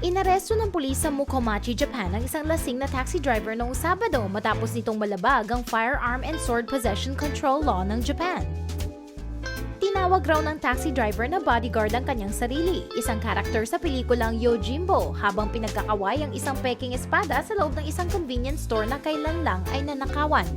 Inaresto ng pulis sa Mukomachi, Japan ang isang lasing na taxi driver noong Sabado matapos nitong malabag ang Firearm and Sword Possession Control Law ng Japan. Tinawag raw ng taxi driver na bodyguard ang kanyang sarili, isang karakter sa pelikulang Yojimbo, habang pinagkakaway ang isang peking espada sa loob ng isang convenience store na kailan lang ay nanakawan.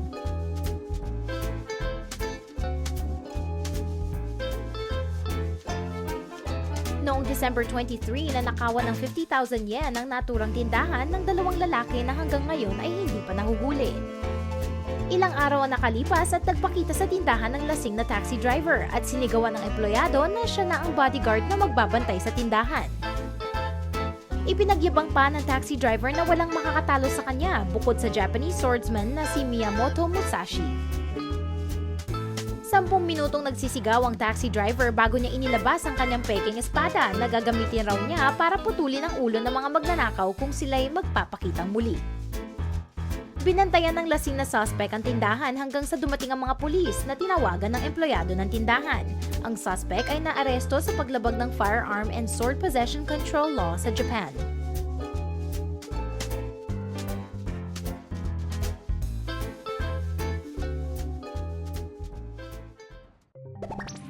Noong December 23, nanakawan ng 50,000 yen ang naturang tindahan ng dalawang lalaki na hanggang ngayon ay hindi pa nahuhuli. Ilang araw ang nakalipas at nagpakita sa tindahan ng lasing na taxi driver at sinigawan ng empleyado na siya na ang bodyguard na magbabantay sa tindahan. Ipinagyabang pa ng taxi driver na walang makakatalo sa kanya bukod sa Japanese swordsman na si Miyamoto Musashi. Sampung minutong nagsisigaw ang taxi driver bago niya inilabas ang kanyang peking espada na gagamitin raw niya para putulin ang ulo ng mga magnanakaw kung sila'y magpapakitang muli. Binantayan ng lasing na suspect ang tindahan hanggang sa dumating ang mga pulis na tinawagan ng empleyado ng tindahan. Ang suspect ay naaresto sa paglabag ng Firearm and Sword Possession Control Law sa Japan. you.